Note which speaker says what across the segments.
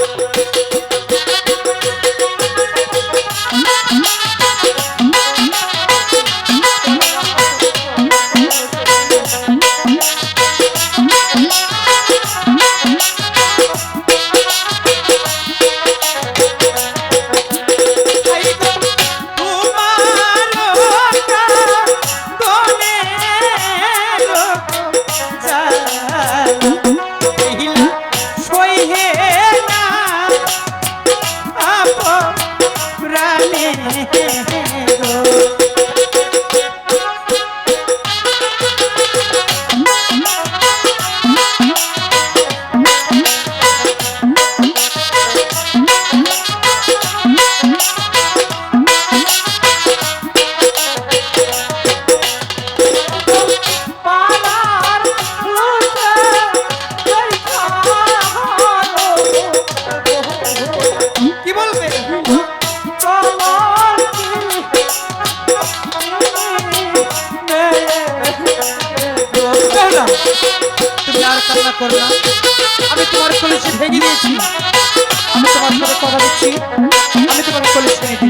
Speaker 1: কি কান্না করো না। আমি তোমার কলেজ ভেঙে দিয়েছি। আমি তোমার সাথে কথা দিচ্ছি। আমি তোমার কলেজ ভেঙে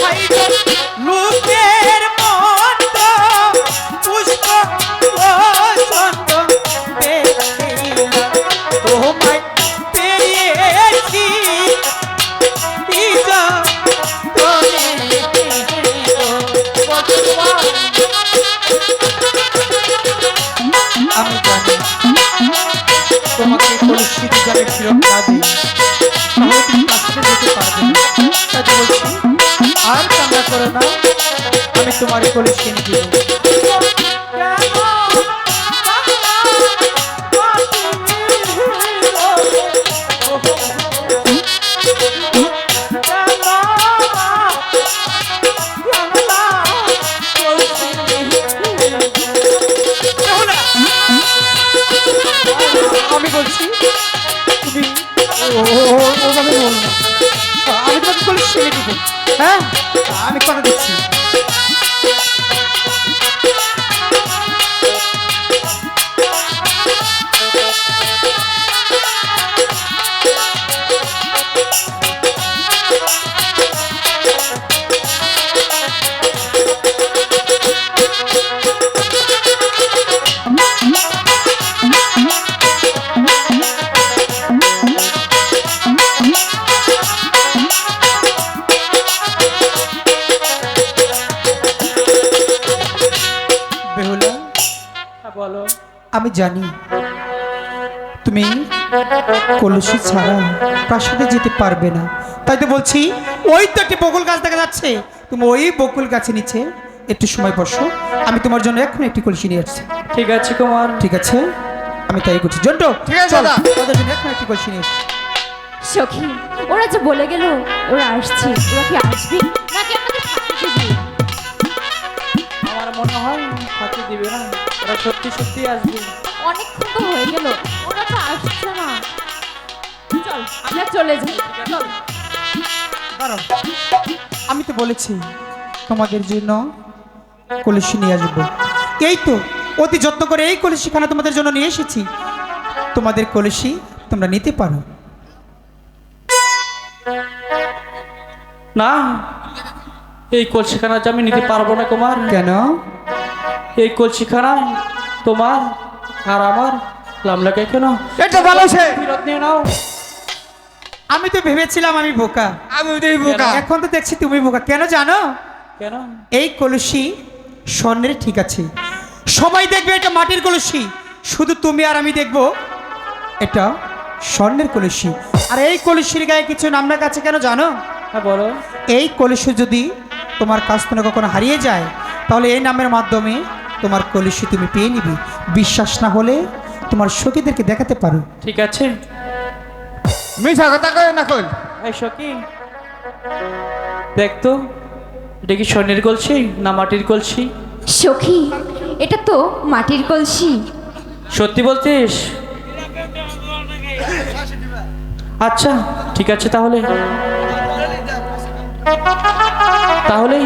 Speaker 1: লোকের মত আর কান্না করে না। আমি তোমার কলসি এনে দিব। আমি তোমাকে কলসি হ্যাঁ? আমি কথা দিচ্ছি। আমি জানি তুমি কলসি ছাড়া প্রাসাদে যেতে পারবে না। তাই তো বলছি ওই তো একটি বকুল গাছ দেখা যাচ্ছে। তুমি ওই বকুল গাছে নিচে একটু সময় বসো আমি তোমার জন্য এখন একটি কলসি নিয়ে আসছি।
Speaker 2: ঠিক আছে কুমার।
Speaker 1: ঠিক আছে? আমি তাই করছি। জন্টু
Speaker 3: ঠিক আছে,
Speaker 1: চল,
Speaker 3: দাদা।
Speaker 1: তোদের জন্য এখন একটি কলসি নিয়ে এসো।
Speaker 4: সখী ওরা যে বলে গেল ওরা আসছে। ওরা কি আসবে? নাকি আমাদের
Speaker 2: আমার মনে হয় হাতে দিবে না। ওরা সত্যি সত্যি আসবে।
Speaker 4: অনেকক্ষণ তো হয়ে গেল ওরা তো আসছে না। চল আমরা চলে যাই চল।
Speaker 1: দাঁড়াও। আমি তো বলেছি তোমাদের জন্য কলসি নিয়ে আসব। এই তো অতি যত্ন করে এই কলসিখানা তোমাদের জন্য নিয়ে এসেছি। তোমাদের কলসি তোমরা নিতে পারো।
Speaker 2: না এই কলসিখানা আমি নিতে পারব না কুমার।
Speaker 1: কেন?
Speaker 2: এই কলসিখানায় তোমার আর আমার লামলাকে কেন?
Speaker 3: এটা ভালো সে।
Speaker 2: ফিরত নিয়ে নাও।
Speaker 1: আমি তো ভেবেছিলাম আমি বোকা।
Speaker 3: আমি ওই বোকা।
Speaker 1: এখন তো দেখছি তুমি বোকা। কেন জানো?
Speaker 2: কেন?
Speaker 1: এই কলসি স্বর্ণের ঠিক আছে। সবাই দেখবে এটা মাটির কলসি। শুধু তুমি আর আমি দেখব এটা স্বর্ণের কলসি। আর এই কলসির গায়ে কিছু নামনা কাছে কেন জানো?
Speaker 2: হ্যাঁ বলো।
Speaker 1: এই কলসি যদি তোমার কাছ থেকে কখনো হারিয়ে যায় তাহলে এই নামের মাধ্যমে তোমার কলসি তুমি পেয়ে নিবে। বিশ্বাস না হলে তোমার সখীদেরকে দেখাতে পারো।
Speaker 2: ঠিক আছে।
Speaker 3: মিশা কথা কয় না কই
Speaker 2: এই সখী দেখ তো এটা কি স্বর্ণের কলসি না মাটির কলসি?
Speaker 4: সখী এটা তো মাটির কলসি।
Speaker 2: সত্যি বলতিস? আচ্ছা ঠিক আছে তাহলে। তাহলে